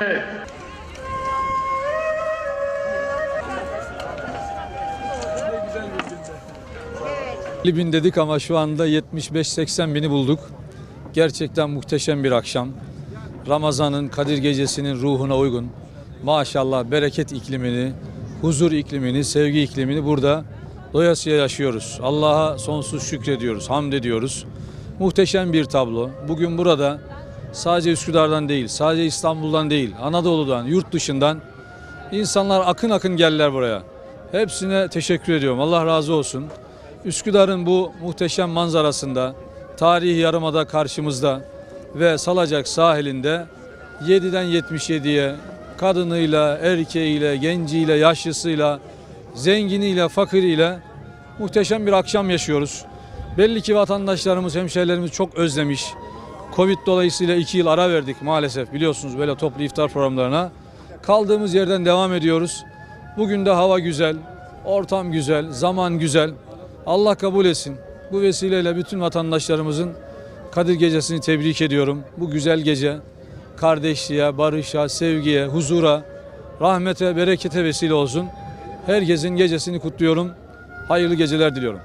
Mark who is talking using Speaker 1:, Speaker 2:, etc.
Speaker 1: Evet. bin dedik ama şu anda 75-80 bini bulduk. Gerçekten muhteşem bir akşam. Ramazan'ın Kadir Gecesi'nin ruhuna uygun. Maşallah bereket iklimini, huzur iklimini, sevgi iklimini burada doyasıya yaşıyoruz. Allah'a sonsuz şükrediyoruz, hamd ediyoruz. Muhteşem bir tablo. Bugün burada sadece Üsküdar'dan değil, sadece İstanbul'dan değil, Anadolu'dan, yurt dışından insanlar akın akın geldiler buraya. Hepsine teşekkür ediyorum. Allah razı olsun. Üsküdar'ın bu muhteşem manzarasında, tarihi yarımada karşımızda ve Salacak sahilinde 7'den 77'ye kadınıyla, erkeğiyle, genciyle, yaşlısıyla, zenginiyle, fakiriyle muhteşem bir akşam yaşıyoruz. Belli ki vatandaşlarımız, hemşehrilerimiz çok özlemiş. Covid dolayısıyla iki yıl ara verdik maalesef biliyorsunuz böyle toplu iftar programlarına. Kaldığımız yerden devam ediyoruz. Bugün de hava güzel, ortam güzel, zaman güzel. Allah kabul etsin. Bu vesileyle bütün vatandaşlarımızın Kadir Gecesi'ni tebrik ediyorum. Bu güzel gece kardeşliğe, barışa, sevgiye, huzura, rahmete, berekete vesile olsun. Herkesin gecesini kutluyorum. Hayırlı geceler diliyorum.